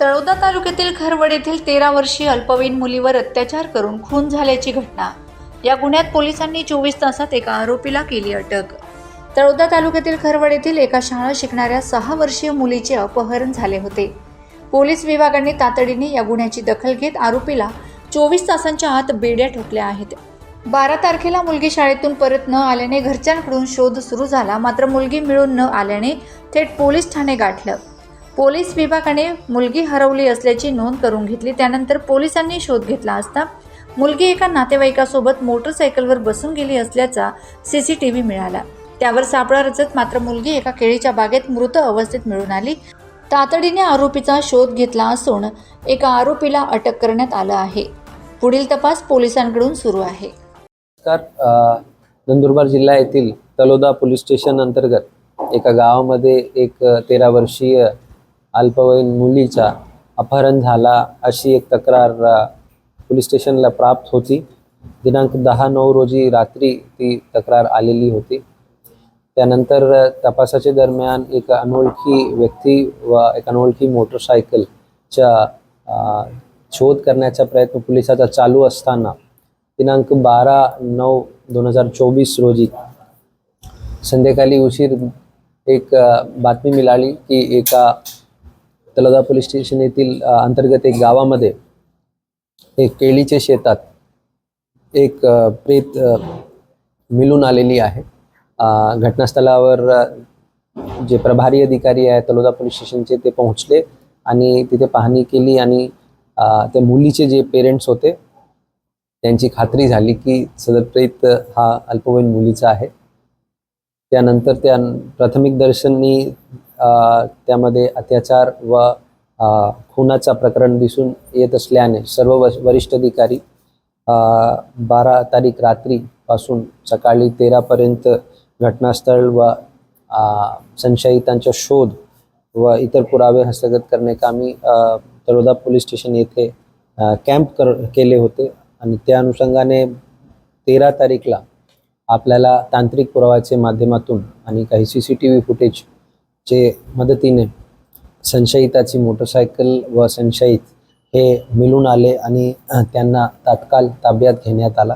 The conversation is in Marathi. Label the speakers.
Speaker 1: तळोदा तालुक्यातील खरवड येथील तेरा वर्षीय अल्पवयीन मुलीवर अत्याचार करून खून झाल्याची घटना. या गुन्ह्यात पोलिसांनी चोवीस तासात एका आरोपीला केली अटक. तळोदा तालुक्यातील खरवड येथील एका शाळा शिकणाऱ्या सहा वर्षीय मुलीचे अपहरण झाले होते. पोलीस विभागाने तातडीने या गुन्ह्याची दखल घेत आरोपीला चोवीस तासांच्या आत बेड्या ठोकल्या आहेत. बारा तारखेला मुलगी शाळेतून परत न आल्याने घरच्यांकडून शोध सुरू झाला मात्र मुलगी मिळून न आल्याने थेट पोलीस ठाणे गाठलं. पोलीस विभागाने मुलगी हरवली असल्याची नोंद करून घेतली. त्यानंतर पोलिसांनी शोध घेतला असता मुलगी एका नातेवाईकासोबत मोटरसायकलवर बसून गेली असल्याचा सी सी टी व्ही मिळाला. त्यावर सापळा रचत मात्र मुलगी एका केळीच्या बागेत मृत अवस्थेत मिळून आली. तातडीने आरोपीचा शोध घेतला असून एका आरोपीला अटक करण्यात आलं आहे. पुढील तपास पोलिसांकडून सुरू आहे.
Speaker 2: नंदुरबार जिल्हा येथील तलोदा पोलीस स्टेशन अंतर्गत एका गावामध्ये एक तेरा वर्षीय अल्पवयीन मुलीचा अपहरण झाला अशी एक तक्रार पोलीस स्टेशनला प्राप्त होती. दिनांक दहा नऊ रोजी रात्री ती तक्रार आलेली होती. त्यानंतर तपासाच्या दरम्यान एक अनोळखी व्यक्ती व एक अनोळखी मोटरसायकलच्या शोध करण्याचा प्रयत्न पोलिसाचा चालू असताना दिनांक बारा नऊ दोन हजार चोवीस रोजी संध्याकाळी उशीर एक बातमी मिळाली की एका तलोदा पोलीस स्टेशन येथील अंतर्गत एक गावामध्ये एक केळीच्या शेतात एक प्रेत मिळून आलेली आहे. घटनास्थळावर जे प्रभारी अधिकारी आहे तलोदा पोलीस स्टेशनचे ते पोहोचले आणि तिथे पाहणी केली आणि त्या मुलीचे जे पेरेंट्स होते त्यांची खात्री झाली की सदर प्रेत हा अल्पवयीन मुलीचा आहे. त्यानंतर त्या प्राथमिक दर्शनी त्यामध्ये अत्याचार व खुनाचा प्रकरण दिसून येत असल्याने सर्व व- वरिष्ठ अधिकारी बारा तारीख रात्रीपासून सकाळी तेरापर्यंत घटनास्थळ व संशयितांचा शोध व इतर पुरावे हस्तगत करणे कामी तळोदा पोलीस स्टेशन येथे कॅम्प कर केले होते आणि त्या अनुषंगाने तेरा तारीखला आपल्याला तांत्रिक पुराव्याच्या माध्यमातून आणि काही सी सी टी व्ही चे मदतीने संशयिताची मोटरसायकल व संशयित हे मिळून आले आणि त्यांना तात्काळ ताब्यात घेण्यात आला.